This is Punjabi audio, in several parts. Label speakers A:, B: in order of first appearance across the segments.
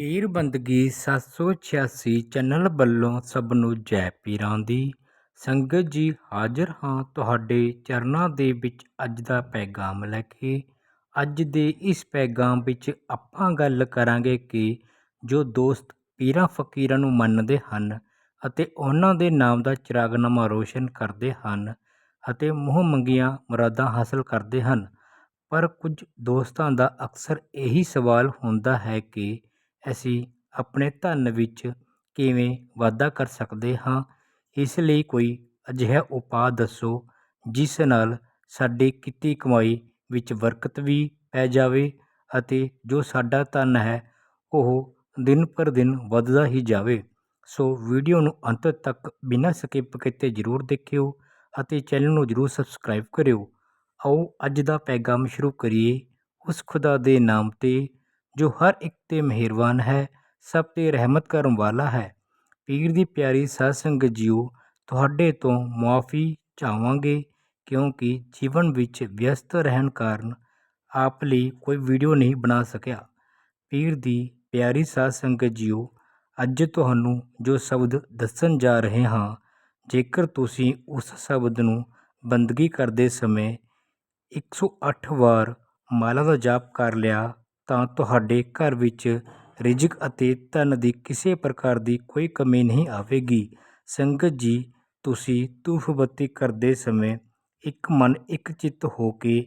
A: ਪੀਰ ਬੰਦਗੀ 786 ਚੈਨਲ ਵੱਲੋਂ ਸਭ ਨੂੰ ਜੈ ਪੀਰਾਂ ਦੀ। ਸੰਗਤ ਜੀ, ਹਾਜ਼ਰ ਹਾਂ ਤੁਹਾਡੇ ਚਰਨਾਂ ਦੇ ਵਿੱਚ ਅੱਜ ਦਾ ਪੈਗਾਮ ਲੈ ਕੇ। ਅੱਜ ਦੇ ਇਸ ਪੈਗਾਮ ਵਿੱਚ ਆਪਾਂ ਗੱਲ ਕਰਾਂਗੇ ਕਿ ਜੋ ਦੋਸਤ ਪੀਰਾਂ ਫਕੀਰਾਂ ਨੂੰ ਮੰਨਦੇ ਹਨ ਅਤੇ ਉਹਨਾਂ ਦੇ ਨਾਮ ਦਾ ਚਿਰਾਗਨਾਮਾ ਰੋਸ਼ਨ ਕਰਦੇ ਹਨ ਅਤੇ ਮੂੰਹ ਮੰਗੀਆਂ ਮੁਰਾਦਾਂ ਹਾਸਲ ਕਰਦੇ ਹਨ। ਪਰ ਕੁਝ ਦੋਸਤਾਂ ਦਾ ਅਕਸਰ ਇਹੀ ਸਵਾਲ ਹੁੰਦਾ ਹੈ ਕਿ ਅਸੀਂ ਆਪਣੇ ਧਨ ਵਿੱਚ ਕਿਵੇਂ ਵਾਧਾ ਕਰ ਸਕਦੇ ਹਾਂ? ਇਸ ਲਈ ਕੋਈ ਅਜਿਹਾ ਉਪਾਅ ਦੱਸੋ, ਜਿਸ ਨਾਲ ਸਾਡੀ ਕੀਤੀ ਕਮਾਈ ਵਿੱਚ ਬਰਕਤ ਵੀ ਪੈ ਜਾਵੇ ਅਤੇ ਜੋ ਸਾਡਾ ਧਨ ਹੈ, ਉਹ ਦਿਨ ਪਰ ਦਿਨ ਵੱਧਦਾ ਹੀ ਜਾਵੇ। ਸੋ ਵੀਡੀਓ ਨੂੰ ਅੰਤ ਤੱਕ ਬਿਨਾਂ ਸਕਿਪ ਕੀਤੇ ਜ਼ਰੂਰ ਦੇਖਿਓ ਅਤੇ ਚੈਨਲ ਨੂੰ ਜ਼ਰੂਰ ਸਬਸਕ੍ਰਾਈਬ ਕਰਿਓ। ਆਓ ਅੱਜ ਦਾ ਪੈਗਾਮ ਸ਼ੁਰੂ ਕਰੀਏ। ਉਸ ਖੁਦਾ ਦੇ ਨਾਮ ਤੇ ਜੋ ਹਰ ਇੱਕ ਤੇ ਮਿਹਰਬਾਨ ਹੈ, ਸਭ ਤੇ ਰਹਿਮਤ ਕਰਨ ਵਾਲਾ ਹੈ। ਪੀਰ ਦੀ ਪਿਆਰੀ ਸਾਧ ਸੰਗਤ ਜੀਓ, ਤੁਹਾਡੇ ਤੋਂ ਮੁਆਫੀ ਚਾਹਾਂਗੇ ਕਿਉਂਕਿ ਜੀਵਨ ਵਿੱਚ ਵਿਅਸਤ ਰਹਿਣ ਕਾਰਨ ਆਪ ਲਈ ਕੋਈ ਵੀਡੀਓ ਨਹੀਂ ਬਣਾ ਸਕਿਆ। ਪੀਰ ਦੀ ਪਿਆਰੀ ਸਾਧ ਸੰਗਤ ਜੀਓ, ਅੱਜ ਤੁਹਾਨੂੰ ਜੋ ਸ਼ਬਦ ਦੱਸਣ ਜਾ ਰਹੇ ਹਾਂ, ਜੇਕਰ ਤੁਸੀਂ ਉਸ ਸ਼ਬਦ ਨੂੰ ਬੰਦਗੀ ਕਰਦੇ ਸਮੇਂ 108 ਵਾਰ ਮਾਲਾ ਦਾ ਜਾਪ ਕਰ ਲਿਆ ਤਾਂ ਤੁਹਾਡੇ ਘਰ ਵਿੱਚ ਰਿਜ਼ਕ ਅਤੇ ਧਨ ਦੀ ਕਿਸੇ ਪ੍ਰਕਾਰ ਦੀ ਕੋਈ ਕਮੀ ਨਹੀਂ ਆਵੇਗੀ। ਸੰਗਤ ਜੀ, ਤੁਸੀਂ ਧੂਫ ਬੱਤੀ ਕਰਦੇ ਸਮੇਂ ਇੱਕ ਮਨ ਇੱਕ ਚਿੱਤ ਹੋ ਕੇ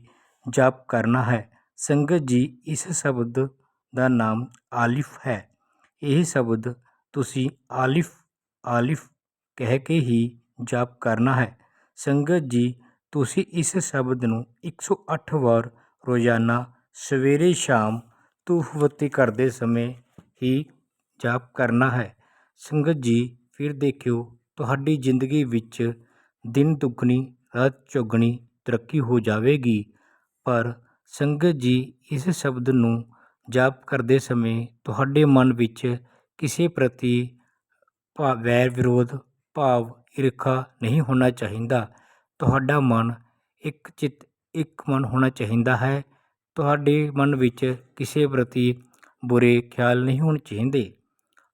A: ਜਾਪ ਕਰਨਾ ਹੈ। ਸੰਗਤ ਜੀ, ਇਸ ਸ਼ਬਦ ਦਾ ਨਾਮ ਆਲਿਫ ਹੈ। ਇਹ ਸ਼ਬਦ ਤੁਸੀਂ ਆਲਿਫ ਆਲਿਫ ਕਹਿ ਕੇ ਹੀ ਜਾਪ ਕਰਨਾ ਹੈ। ਸੰਗਤ ਜੀ, ਤੁਸੀਂ ਇਸ ਸ਼ਬਦ ਨੂੰ 108 ਵਾਰ ਰੋਜ਼ਾਨਾ ਸਵੇਰੇ ਸ਼ਾਮ ਧੂਫ ਕਰਦੇ ਸਮੇਂ ਹੀ ਜਾਪ ਕਰਨਾ ਹੈ। ਸੰਗਤ ਜੀ, ਫਿਰ ਦੇਖਿਓ, ਤੁਹਾਡੀ ਜ਼ਿੰਦਗੀ ਵਿੱਚ ਦਿਨ ਦੁੱਗਣੀ, ਰਾਤ ਚੌਗਣੀ ਤਰੱਕੀ ਹੋ ਜਾਵੇਗੀ। ਪਰ ਸੰਗਤ ਜੀ, ਇਸ ਸ਼ਬਦ ਨੂੰ ਜਾਪ ਕਰਦੇ ਸਮੇਂ ਤੁਹਾਡੇ ਮਨ ਵਿੱਚ ਕਿਸੇ ਪ੍ਰਤੀ ਭਾ, ਵੈਰ ਵਿਰੋਧ, ਭਾਵ ਈਰਖਾ ਨਹੀਂ ਹੋਣਾ ਚਾਹੀਦਾ। ਤੁਹਾਡਾ ਮਨ ਇੱਕ ਚਿੱਤ, ਇੱਕ ਮਨ ਹੋਣਾ ਚਾਹੀਦਾ ਹੈ। ਤੁਹਾਡੇ ਮਨ ਵਿੱਚ ਕਿਸੇ ਪ੍ਰਤੀ ਬੁਰੇ ਖਿਆਲ ਨਹੀਂ ਹੋਣੇ ਚਾਹੀਦੇ।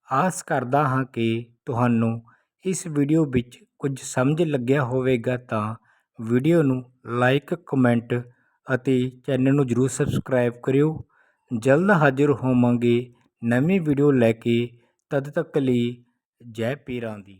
A: ਆਸ ਕਰਦਾ ਹਾਂ ਕਿ ਤੁਹਾਨੂੰ ਇਸ ਵੀਡੀਓ ਵਿੱਚ ਕੁਝ ਸਮਝ ਲੱਗਿਆ ਹੋਵੇਗਾ ਤਾਂ ਵੀਡੀਓ ਨੂੰ ਲਾਈਕ, ਕਮੈਂਟ ਅਤੇ ਚੈਨਲ ਨੂੰ ਜਰੂਰ ਸਬਸਕ੍ਰਾਈਬ ਕਰਿਓ। ਜਲਦ ਹਾਜ਼ਰ ਹੋਵਾਂਗੇ ਨਵੀਂ ਵੀਡੀਓ ਲੈ ਕੇ। ਤਦ ਤੱਕ ਲਈ ਜੈ ਪੀਰਾਂ ਦੀ।